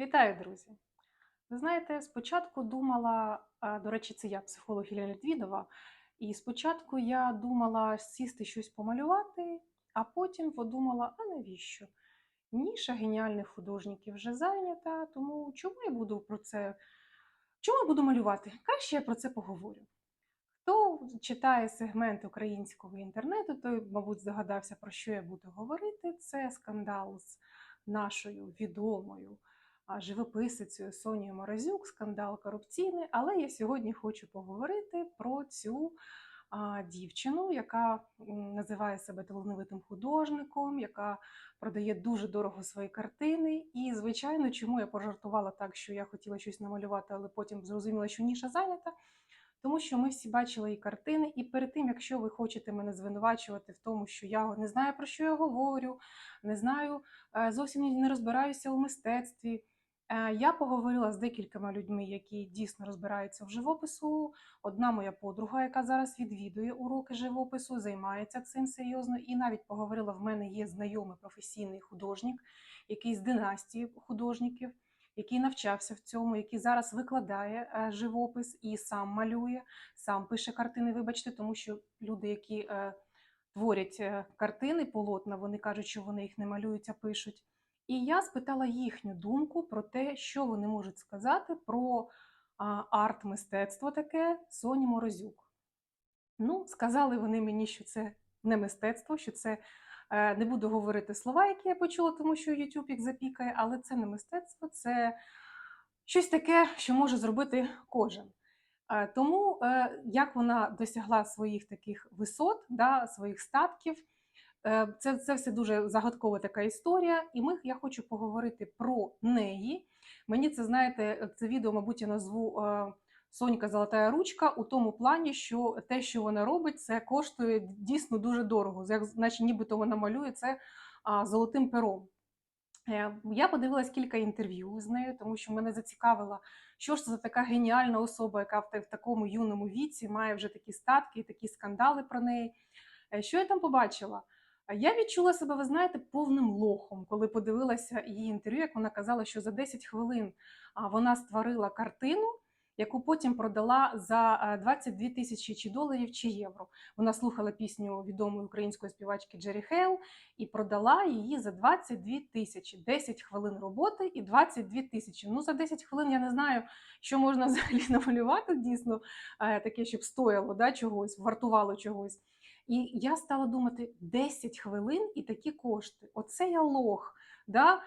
Вітаю, друзі! Ви знаєте, спочатку думала, до речі, це я, психолог Ілля Літвідова, і спочатку я думала сісти щось помалювати, а потім подумала, а навіщо? Ніша геніальних художників вже зайнята, тому чому я буду про це? Чому я буду малювати? Краще я про це поговорю. Хто читає сегмент українського інтернету, той, мабуть, здогадався, про що я буду говорити. Це скандал з нашою відомою живописицею Сонією Морозюк, скандал корупційний. Але я сьогодні хочу поговорити про цю дівчину, яка називає себе талановитим художником, яка продає дуже дорого свої картини. І, звичайно, чому я пожартувала так, що я хотіла щось намалювати, але потім зрозуміла, що ніша зайнята. Тому що ми всі бачили її картини, і перед тим, якщо ви хочете мене звинувачувати в тому, що я не знаю про що я говорю, не знаю, е, зовсім не розбираюся у мистецтві. Е, Я поговорила з декількома людьми, які дійсно розбираються в живопису. Одна моя подруга, яка зараз відвідує уроки живопису, займається цим серйозно, і навіть поговорила в мене є знайомий професійний художник, який з династії художників який навчався в цьому, який зараз викладає е, живопис і сам малює, сам пише картини. Вибачте, тому що люди, які е, творять картини, полотна, вони кажуть, що вони їх не малюють, а пишуть. І я спитала їхню думку про те, що вони можуть сказати про арт-мистецтво таке Соні Морозюк. Ну, сказали вони мені, що це не мистецтво, що це е, не буду говорити слова, які я почула, тому що YouTube їх запікає, але це не мистецтво, це щось таке, що може зробити кожен. Е, Тому е, як вона досягла своїх таких висот, да, своїх статків, це, це все дуже загадкова така історія. І ми, я хочу поговорити про неї. Мені це, знаєте, це відео, мабуть, я назву е, Сонька Золотая ручка у тому плані, що те, що вона робить, це коштує дійсно дуже дорого. Як, наче нібито вона малює це золотим пером. Е, Я подивилась кілька інтерв'ю з нею, тому що мене зацікавило, що ж це за така геніальна особа, яка в такому юному віці має вже такі статки, такі скандали про неї. Е, Що я там побачила? Е, Я відчула себе, ви знаєте, повним лохом, коли подивилася її інтерв'ю, як вона казала, що за 10 хвилин вона створила картину, яку потім продала за е, 22 тисячі чи доларів чи євро. Вона слухала пісню відомої української співачки Джері Хейл і продала її за 22 тисячі. 10 хвилин роботи і 22 тисячі. Ну, за 10 хвилин я не знаю, що можна взагалі намалювати дійсно е, таке, щоб стояло да, чогось, вартувало чогось. І я стала думати: 10 хвилин і такі кошти. Оце я лох. Да?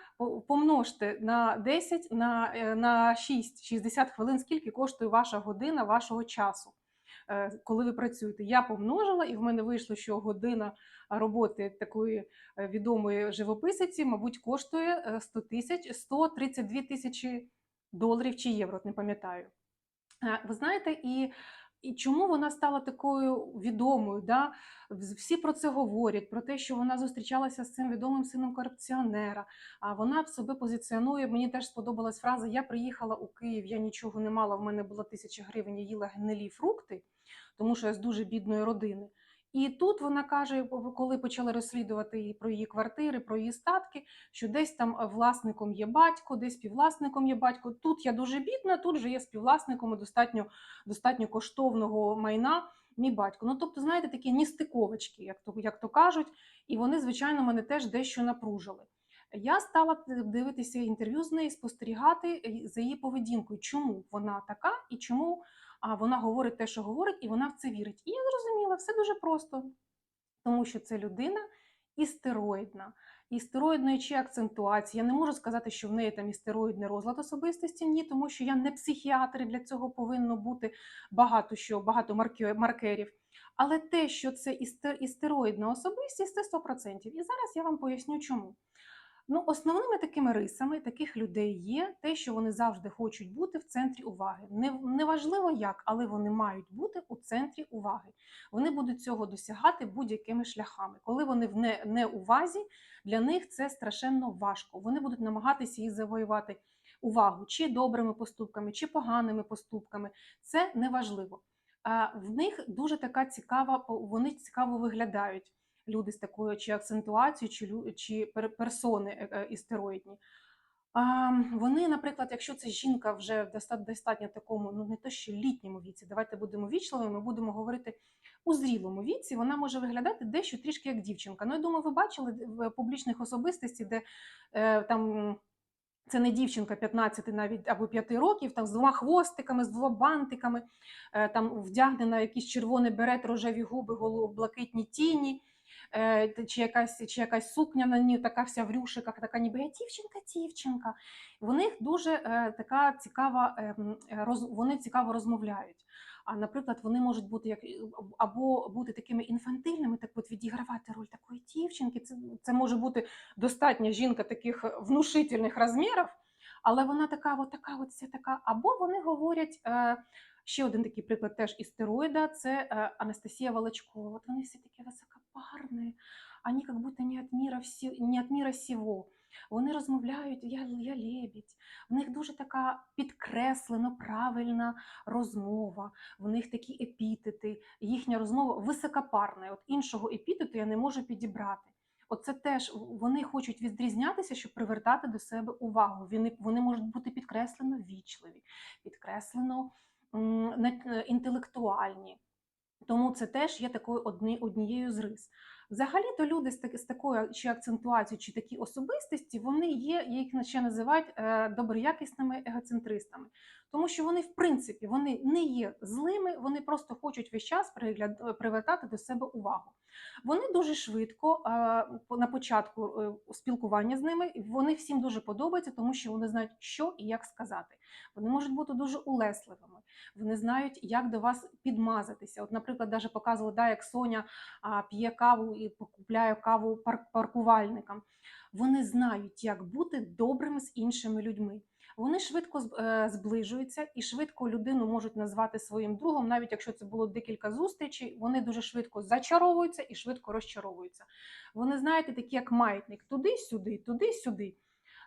Помножте на 10 на, е, на 6, 60 хвилин, скільки коштує ваша година вашого часу, е, коли ви працюєте. Я помножила, і в мене вийшло, що година роботи такої е, відомої живописиці, мабуть, коштує е, 100 тисяч 132 тисячі доларів чи євро, не пам'ятаю. Ви знаєте, і, і чому вона стала такою відомою? Да? Всі про це говорять, про те, що вона зустрічалася з цим відомим сином корупціонера. А вона себе позиціонує. Мені теж сподобалась фраза: Я приїхала у Київ, я нічого не мала, в мене було тисяча гривень, я їла гнилі фрукти, тому що я з дуже бідної родини. І тут вона каже, коли почали розслідувати її про її квартири, про її статки, що десь там е, власником є батько, десь співвласником є батько. Тут я дуже бідна, тут же є співвласником достатньо, достатньо коштовного майна мій батько. Ну, тобто, знаєте, такі ністиковочки, як то, як то кажуть, і вони, звичайно, мене теж дещо напружили. Я стала дивитися інтерв'ю з нею, спостерігати е, за її поведінкою, чому вона така і чому а, вона говорить те, що говорить, і вона в це вірить. І я зрозуміла, все дуже просто, тому що це людина істероїдна. Істероїдної чи акцентуації. Я не можу сказати, що в неї там істероїдний розлад особистості. Ні, тому що я не психіатр, і для цього повинно бути багато що, багато маркерів. Але те, що це істероїдна особистість, це 100%. І зараз я вам поясню, чому. Ну, основними такими рисами таких людей є те, що вони завжди хочуть бути в центрі уваги. Не, неважливо як, але вони мають бути у центрі уваги. Вони будуть цього досягати будь-якими шляхами. Коли вони в не, не увазі, для них це страшенно важко. Вони будуть намагатися її завоювати увагу чи добрими поступками, чи поганими поступками. Це неважливо. А в них дуже така цікава, вони цікаво виглядають люди з такою чи акцентуацією, чи, чи персони е, е, істероїдні. А, вони, наприклад, якщо це жінка вже в достатньо такому, ну не то що літньому віці, давайте будемо вічливими, ми будемо говорити у зрілому віці, вона може виглядати дещо трішки як дівчинка. Ну, я думаю, ви бачили в публічних особистостей, де е, там. Це не дівчинка 15 навіть або 5 років, там з двома хвостиками, з двома бантиками, е, там вдягнена якийсь червоний берет, рожеві губи, голу- блакитні тіні, чи якась, чи якась сукня на ній, така вся в рюшиках, така ніби я дівчинка, дівчинка. В них дуже е, така цікава, е, е, роз, вони цікаво розмовляють. А, наприклад, вони можуть бути як або бути такими інфантильними, так от відігравати роль такої дівчинки. Це, це може бути достатня жінка таких внушительних розмірів, але вона така, от така, от вся така. Або вони говорять. Е, Ще один такий приклад теж із стероїда це е, Анастасія Волочкова. От вони всі такі високопарні, вони як будто не від міра, всі, не від міра сього. Вони розмовляють, я, я лебідь. В них дуже така підкреслено правильна розмова, в них такі епітети, їхня розмова високопарна. От іншого епітету я не можу підібрати. Оце теж вони хочуть відрізнятися, щоб привертати до себе увагу. Вони, вони можуть бути підкреслено вічливі, підкреслено інтелектуальні. Тому це теж є такою одні, однією з рис. Взагалі-то люди з такою чи акцентуацією, чи такі особистості, вони є, їх ще називають е, доброякісними егоцентристами. Тому що вони, в принципі, вони не є злими, вони просто хочуть весь час е, привертати до себе увагу. Вони дуже швидко, на початку е, спілкування з ними, вони всім дуже подобаються, тому що вони знають, що і як сказати. Вони можуть бути дуже улесливими, вони знають, як до вас підмазатися. От, наприклад, даже показували, да, як Соня п'є каву і покупляє каву пар- паркувальникам. Вони знають, як бути добрими з іншими людьми. Вони швидко е, зближуються і швидко людину можуть назвати своїм другом, навіть якщо це було декілька зустрічей, вони дуже швидко зачаровуються і швидко розчаровуються. Вони, знаєте, такі як маятник туди-сюди, туди-сюди.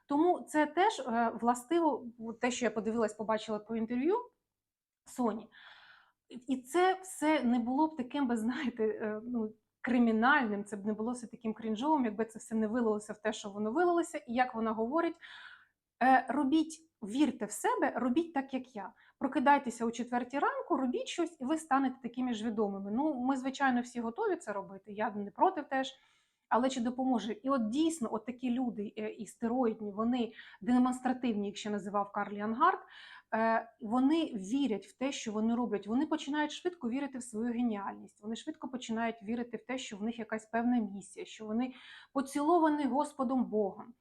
Тому це теж е, властиво, те, що я подивилась, побачила по інтерв'ю Соні. І це все не було б таким, би, знаєте, е, ну, кримінальним, це б не було все таким крінжовим, якби це все не вилилося в те, що воно вилилося. І як вона говорить, робіть, вірте в себе, робіть так, як я. Прокидайтеся о четвертій ранку, робіть щось, і ви станете такими ж відомими. Ну, ми, звичайно, всі готові це робити. Я не проти теж. Але чи допоможе? І от дійсно, от такі люди е, і стероїдні, вони демонстративні, як ще називав Карлі Ангард, е, вони вірять в те, що вони роблять. Вони починають швидко вірити в свою геніальність. Вони швидко починають вірити в те, що в них якась певна місія, що вони поціловані Господом Богом.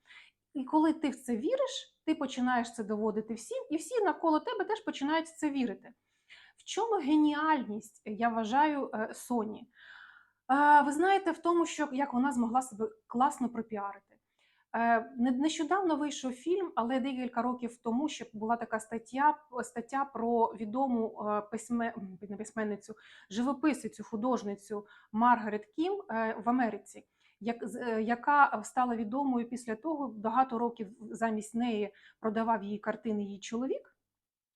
І коли ти в це віриш, ти починаєш це доводити всім, і всі навколо тебе теж починають в це вірити. В чому геніальність, я вважаю, е, Соні? Е, Ви знаєте, в тому, що як вона змогла себе класно пропіарити. Е, не- Нещодавно вийшов фільм, але декілька років тому ще була така стаття, стаття про відому е, письме, письменницю, живописицю, художницю Маргарет Кім е, в Америці, як, е, яка стала відомою після того, багато років замість неї продавав її картини її чоловік.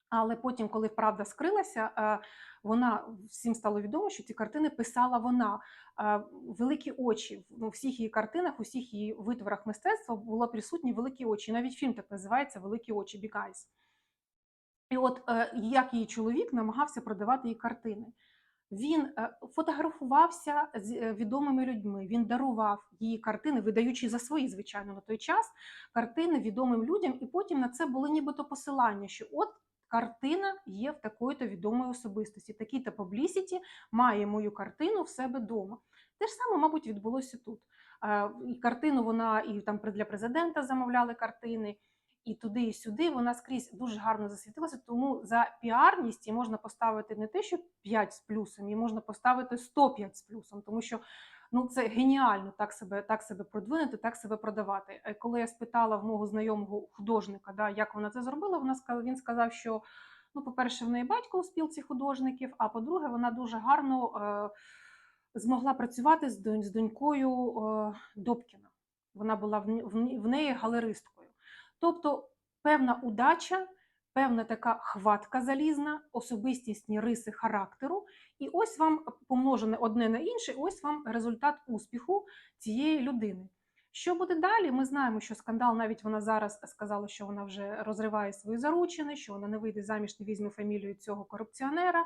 Але потім, коли правда скрилася, е, вона всім стало відомо, що ці картини писала вона. Е, Великі очі ну, у всіх її картинах, у всіх її витворах мистецтва було присутні великі очі. Навіть фільм так називається Великі очі Eyes. І от як її чоловік намагався продавати її картини. Він е, фотографувався з е, відомими людьми, він дарував її картини, видаючи за свої, звичайно, на той час картини відомим людям, і потім на це були нібито посилання, що от картина є в такої-то відомої особистості, такій-то публісіті має мою картину в себе вдома. Те ж саме, мабуть, відбулося тут. Е, картину вона і там для президента замовляли картини, і туди, і сюди вона скрізь дуже гарно засвітилася. Тому за піарність їй можна поставити не те, що 5 з плюсом, їй можна поставити 105 з плюсом, тому що ну це геніально так себе, так себе продвинути, так себе продавати. Е, Коли я спитала в мого знайомого художника, да, як вона це зробила, вона він сказав, що ну, по-перше, в неї батько у спілці художників, а по-друге, вона дуже гарно е, змогла працювати з, донь- з донькою е, Добкіна. Вона була в неї галеристкою. Тобто певна удача, певна така хватка залізна, особистісні риси характеру, і ось вам помножене одне на інше, ось вам результат успіху цієї людини. Що буде далі? Ми знаємо, що скандал навіть вона зараз сказала, що вона вже розриває свої заручини, що вона не вийде заміж, не візьме фамілію цього корупціонера.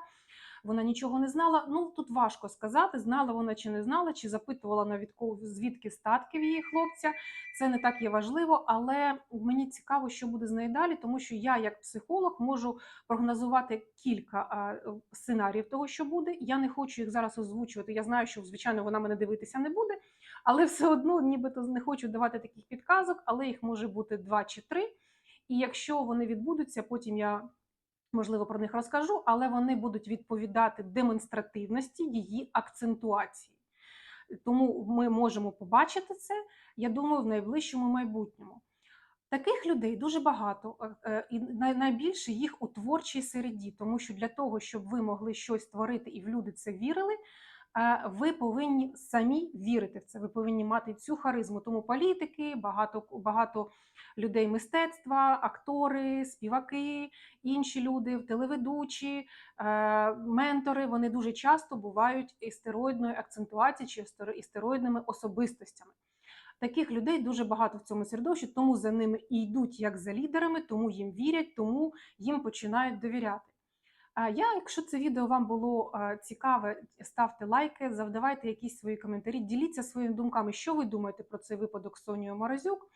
Вона нічого не знала. Ну тут важко сказати, знала вона чи не знала, чи запитувала навіть звідки статки в її хлопця. Це не так є важливо, але мені цікаво, що буде з нею далі, тому що я, як психолог, можу прогнозувати кілька сценаріїв того, що буде. Я не хочу їх зараз озвучувати. Я знаю, що звичайно вона мене дивитися не буде, але все одно, нібито не хочу давати таких підказок, але їх може бути два чи три. І якщо вони відбудуться, потім я можливо про них розкажу, але вони будуть відповідати демонстративності її акцентуації. Тому ми можемо побачити це, я думаю, в найближчому майбутньому. Таких людей дуже багато, е, е, і найбільше їх у творчій середі, тому що для того, щоб ви могли щось творити і в люди це вірили, ви повинні самі вірити в це. Ви повинні мати цю харизму. Тому політики, багато, багато людей мистецтва, актори, співаки, інші люди, телеведучі, е, ментори. Вони дуже часто бувають істероїдною акцентуацією чи істероїдними особистостями. Таких людей дуже багато в цьому середовищі, тому за ними і йдуть як за лідерами, тому їм вірять, тому їм починають довіряти. Я, якщо це відео вам було е, цікаве, ставте лайки, завдавайте якісь свої коментарі, діліться своїми думками, що ви думаєте про цей випадок з Сонією Морозюк.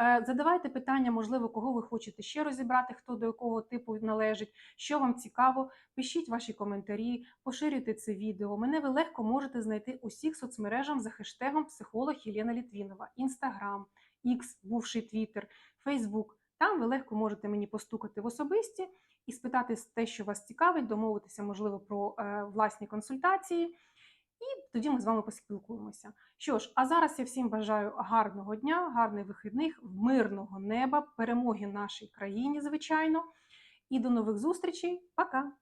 Е, Задавайте питання, можливо, кого ви хочете ще розібрати, хто до якого типу належить, що вам цікаво. Пишіть ваші коментарі, поширюйте це відео. Мене ви легко можете знайти у всіх соцмережах за хештегом психолог Єлена Літвінова, Інстаграм, X, бувший Твіттер, Фейсбук. Там ви легко можете мені постукати в особисті і спитати те, що вас цікавить, домовитися, можливо, про е, власні консультації. І тоді ми з вами поспілкуємося. Що ж, а зараз я всім бажаю гарного дня, гарних вихідних, мирного неба, перемоги нашій країні, звичайно. І до нових зустрічей. Пока!